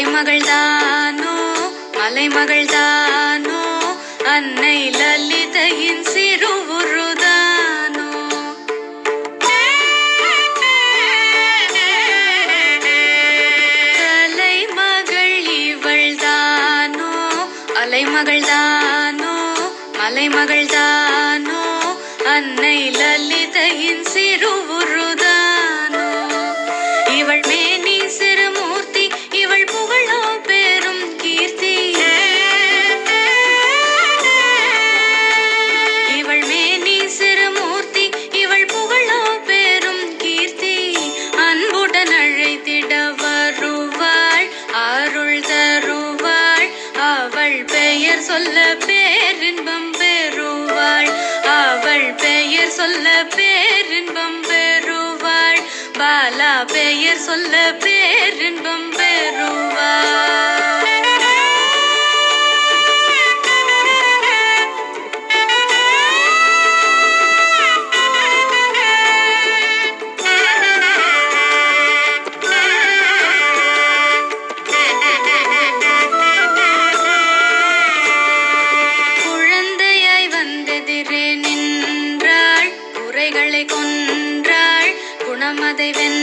மலைமகள் தானோ மலைமகள் தானோ அன்னை லலிதையின் சிறுவுருதானோ? கலைமகள் இவள் தானோ அலைமகள் தானோ மலைமகள் தானோ அன்னை லலிதையின் அழைத்திட வருவாள் அருள் தருவாள். அவள் பெயர் சொல்ல பேரின்பம் பெறுவாள். அவள் பெயர் சொல்ல பேரின்பம் பெறுவாள். பாலா பெயர் சொல்ல பேரின்பம் பெ குறைகளை கொன்றாள் குணமதை வென்